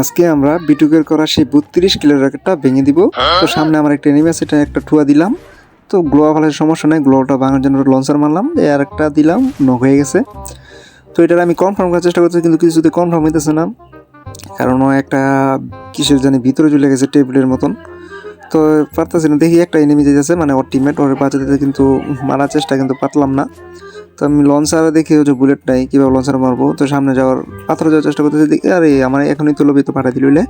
আজকে আমরা বিটুকের করা সেই বত্রিশ কিলোর র্যাকেটটা ভেঙে দিব। তো সামনে আমার একটা এনিমি আছে এটা একটা ঠুয়া দিলাম। তো গ্লোয়া ফলের সমস্যা নেই গ্লোটা ভাঙার জন্য লঞ্চার মারলাম আর একটা দিলাম নক হয়ে গেছে। তো এটার আমি কনফার্ম করার চেষ্টা করতেছি কিন্তু কিছুতে কনফার্ম হইতেছে না কারণ ও একটা কিসের জানি ভিতরে চলে গেছে টেবিলের মতন। তো পারতেছি না দেখি একটা এনিমি যেতেছে মানে ওর টিমমেট ওর বাঁচাতে কিন্তু মারার চেষ্টা কিন্তু পারলাম না। তো আমি লঞ্চার দেখি যে বুলেট নাই, কীভাবে লঞ্চার মারবো? তো সামনে যাওয়ার পাথর যাওয়ার চেষ্টা করতেছি, দেখি আরে আমার এখনই তো লবি তো পাঠাই দিলে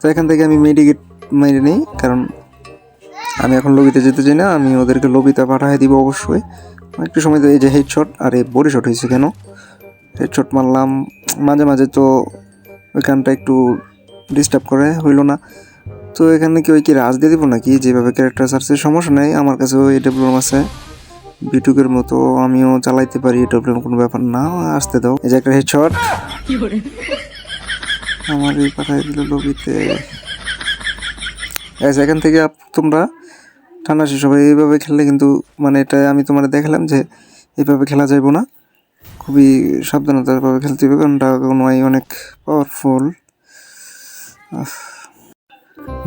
তো এখান থেকে আমি মেডিকেট মেরে নিই, কারণ আমি এখন লবিতে যেতে চাই না, আমি ওদেরকে লবিতে পাঠিয়ে দিব অবশ্যই। একটু সময় তো এই যে হেডশট এই বডি শট হয়েছে কেন? হেডশট মারলাম, মাঝে মাঝে তো ওইখানটা একটু ডিস্টার্ব করে, হইল না। তো এখানে কি ওই কি রাজ দিয়ে দিব নাকি? যেভাবে ক্যারেক্টার সার্চের সমস্যা নেই, আমার কাছেও ওই ডেভেলপ আছে। বিটুকের মতো আমিও চালাইতে পারি এটা কোনো ব্যাপার না, আসতে দাও। এই যে একটা হেডশট আমার এই পাঠাই দিল লবিতে এখান থেকে তোমরা ঠান্ডা হবে এইভাবে খেললে কিন্তু মানে এটা আমি তোমার দেখালাম যে এইভাবে খেলা যাইব না। খুবই সাবধানতার ভাবে খেলতে হবে, কারণ ড্রাগনওয়াই অনেক পাওয়ারফুল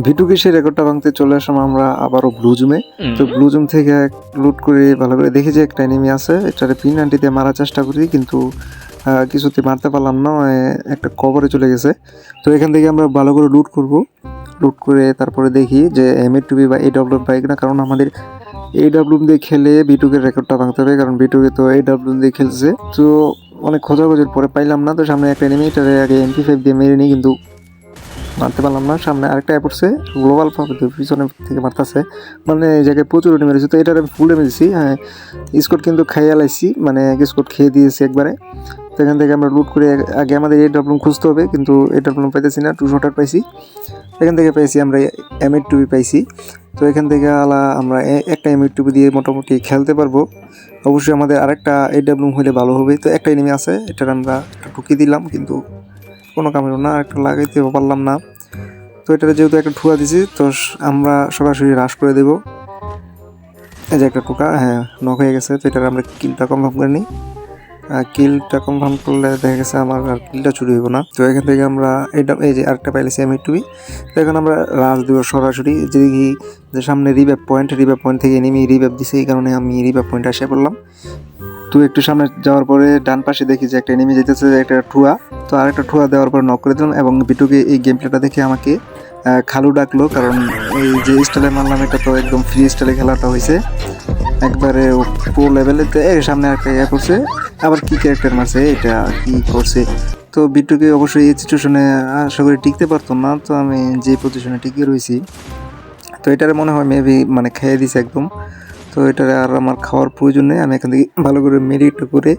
ভিটুকে সেই রেকর্ডটা ভাঙতে চলে আসলাম আমরা আবারও ব্লু জুমে তো ব্লু জুম থেকে লুট করে ভালো করে দেখি যে একটা এনিমি আছে এটারে পিন আন্টি দিয়ে মারার চেষ্টা করি কিন্তু কিছুতে মারতে পারলাম না একটা কভারে চলে গেছে। তো এখান থেকে আমরা ভালো করে লুট করব। লুট করে তারপরে দেখি যে এম এ টুবি বা এ ডাব্লিউ বাইক না কারণ আমাদের এ ডাব্লিউ দিয়ে খেলে বিটুকের রেকর্ডটা ভাঙতে হবে কারণ বিটুকে তো এ ডাব্লিউ দিয়ে খেলছে। তো অনেক খোঁজাখোঁজির পরে পাইলাম না তো সামনে একটা এনিমি এটারে আগে এমপি ফাইভ দিয়ে মেরে নিই কিন্তু মারতে পারলাম না। সামনে আরেকটা অ্যাপ উঠছে গ্লোবাল পিছনে থেকে মারতেছে। মানে এই জায়গায় প্রচুর এনিমি মেরেছে তো এটার আমি ফুল ড্যামেজ দিছি। হ্যাঁ স্কোট কিন্তু খাইয়ে লাইছি মানে স্কোট খেয়ে দিয়েছি একবারে। তো এখান থেকে আমরা লুট করে আগে আমাদের এই ডাবলুম খুঁজতে হবে। কিন্তু এই ডাবলুম পাইতেছি না। টু শটার পাইছি। এখান থেকে পাইছি আমরা এম এইট টুবি পাইছি। তো এখান থেকে আলা আমরা একটা এম এইট টুবি দিয়ে মোটামুটি খেলতে পারব। অবশ্যই আমাদের আরেকটা এই ডাবলুম হলে ভালো হবে। তো একটা এনিমি আছে। এটার আমরা টুকি দিলাম। কিন্তু কোনো কামের না। একটা লাগাইতে পারলাম না। তো এটাতে যেহেতু একটা ঠুয়া দিছি, তো আমরা সরাসরি হ্রাস করে দেবো। এই যে একটা টোকা হ্যাঁ নক হয়ে গেছে, তো এটার আমরা কিলটা কনফার্ম করে নিই। আর কিলটা কনফার্ম করলে দেখা গেছে আমার আর কিলটা চুরি হইব না। তো এখান থেকে আমরা এটা এই যে আরেকটা পাইলেছি আমি টুবি তো এখন আমরা রাজ দেবো সরাসরি যে দেখি যে সামনে রিব্যাপ পয়েন্ট রিব্যাপ পয়েন্ট থেকে নেমে রিব্যাপ দিছে, এই কারণে আমি রিব্যাপ পয়েন্ট আসে পড়লাম। তো একটু সামনে যাওয়ার পরে ডান পাশে দেখি যে একটা নেমে যেতেছে একটা ঠুয়া। তো আরেকটা ঠুয়া দেওয়ার পর নক করে দিলাম এবং বিটুকে এই গেম প্লেটা দেখে আমাকে খালু ডাকলো, কারণ এই যে স্টাইলে মারলাম, এটা তো একদম ফ্রি স্টাইলে খেলাটা হয়েছে। একবারে প্রো লেভেলেতে এর সামনে একটা ইয়ে করছে, আবার কি ক্যারেক্টার মারছে, এটা কি করছে? তো বিট্টুকে অবশ্যই এই সিচুয়েশনে আশা করি টিকতে পারতো না, তো আমি যে পজিশনে টিকে রয়েছি, তো এটারে মনে হয় মেবি মানে খেয়ে দিছে একদম। তো এটারে আর আমার খাওয়ার প্রয়োজন নেই, আমি এখান থেকে ভালো করে মেরিট করে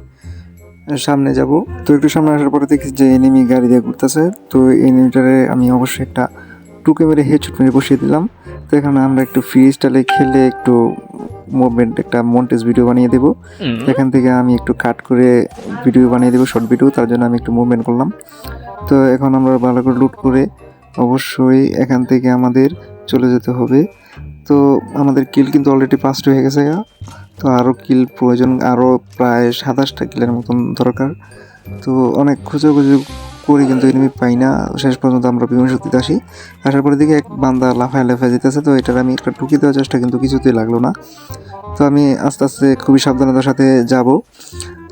সামনে যাব। তো একটু সামনে আসার পরে দেখি যে এনিমি গাড়ি দিয়ে ঘুরতেছে, তো এনিমিটারে আমি অবশ্যই একটা টুকে মেরে হেডশট মেরে বসিয়ে দিলাম। তো এখানে আমরা একটু ফ্রি স্টাইলে খেলে একটু মুভমেন্ট একটা মন্টেজ ভিডিও বানিয়ে দেবো। এখান থেকে আমি একটু কাট করে ভিডিও বানিয়ে দেবো শর্ট ভিডিও তার জন্য আমি একটু মুভমেন্ট করলাম। তো এখন আমরা ভালো করে লুট করে অবশ্যই এখান থেকে আমাদের চলে যেতে হবে। তো আমাদের কিল কিন্তু অলরেডি পাঁচটা হয়ে গেছে গা। তো আরও কিল প্রয়োজন আরও প্রায় সাতাশটা কিলের মতন দরকার। তো অনেক খোঁজাখুঁজি করে কিন্তু এনিমি পাই না। শেষ পর্যন্ত আমরা বিমান শক্তিতে আসি। আসার পরে দেখি এক বান্দা লাফায় লাফায় যেতেছে তো এটার আমি একটা টুকি দেওয়ার চেষ্টা কিন্তু কিছুতেই লাগল না। তো আমি আস্তে আস্তে খুবই সাবধানতার সাথে যাব।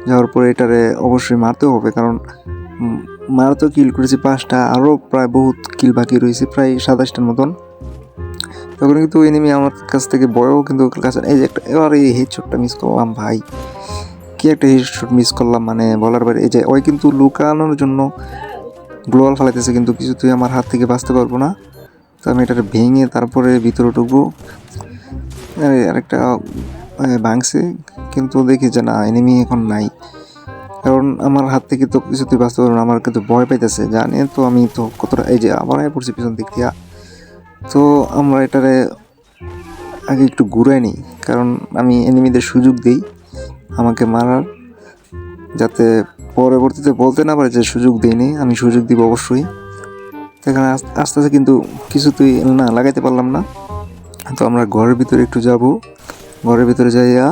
যাওয়ার পরে এটারে অবশ্যই মারতেও হবে কারণ উম, মারা তো কিল করেছি পাঁচটা আরও প্রায় বহুত কিল বাকি রয়েছে প্রায় সাতাশটার মতন। তখন কিন্তু এনিমি আমার কাছ থেকে বয়ও কিন্তু কাছে এই যে একটা এবার এই হেডশটটা মিস করলাম ভাই। কি একটা হেডশট মিস করলাম মানে বলার বাইরে, এই যে ওই কিন্তু লুকানোর জন্য গ্লোয়াল ফালাইতেছে কিন্তু কিছুতেই আমার হাত থেকে বাঁচতে পারব না। তো আমি এটাকে ভেঙে তারপরে ভিতরে ঢুকবো। আরে, আরেকটা ভাঙছে, কিন্তু দেখি যে না এনিমি এখন নাই। কারণ আমার হাত থেকে তো কিছুতেই বাঁচতে পারব না, আমার কিন্তু ভয় পাইতেছে, জানে তো আমি তো কতটা, এই যে আবার পড়ছি পিছন দিক দিয়া। তো আমরা এটারে আগে একটু ঘুরাই নিই, কারণ আমি এনিমিদের সুযোগ দিই। আমাকে মারার, যাতে পরবর্তীতে বলতে না পারে যে সুযোগ দিইনি আমি সুযোগ দিব অবশ্যই। তো এখানে আস্তে আস্তে কিন্তু কিছুতেই না লাগাইতে পারলাম না। তো আমরা ঘরের ভিতরে একটু যাব। ঘরের ভিতরে যাইয়া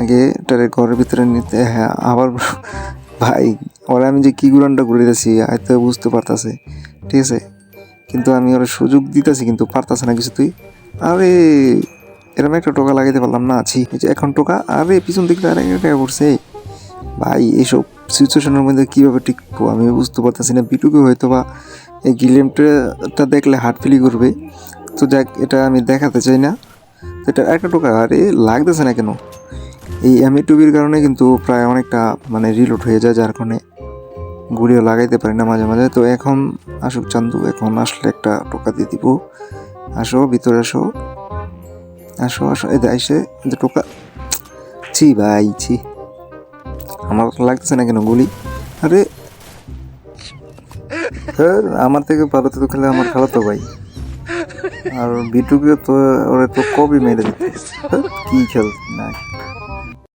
আগে এটারে ঘরের ভিতরে নিতে হ্যাঁ আবার ভাই, ওরা আমি যে কি গুলানটা ঘুরে দিয়েছি হয়তো বুঝতে পারতাছে। ঠিক আছে? কিন্তু আমি ওরা সুযোগ দিতেছি, কিন্তু পারতাছে না কিছু তুই আরে এরকম একটা টোকা লাগাইতে পারলাম না আছি যে এখন টোকা, আরে পিছন দিকে আর একটা পড়ছে। ভাই, এইসব সিচুয়েশনের মধ্যে কীভাবে টিকবো? আমি বুঝতে পারতেছি না, বিটুকে হয়তো বা এই গিলেমটা দেখলে হার্ট ফিলি করবে। তো যাক, এটা আমি দেখাতে চাই না। এটা একটা টোকা, আরে লাগতেছে না কেন? এই এম টুবির কারণে কিন্তু প্রায় অনেকটা মানে রিলোড হয়ে যায়, যার কারণে ঘুরিও লাগাইতে পারি না মাঝে মাঝে। তো এখন আসুক চান্দু, এখন আসলে একটা টোকা দিয়ে দিব। আসো, ভিতরে আসো। আসো আসো, এই আইসে যে টোকা। ছি ভাই, ছি। আমার লাগতেছে না কেন গুলি? আরে আমার থেকে ভারতে তো খেলে আমার খেলা তো ভাই। আর বিটুকে তো, ওরা তো কবি মেরে দিতে কি খেল না।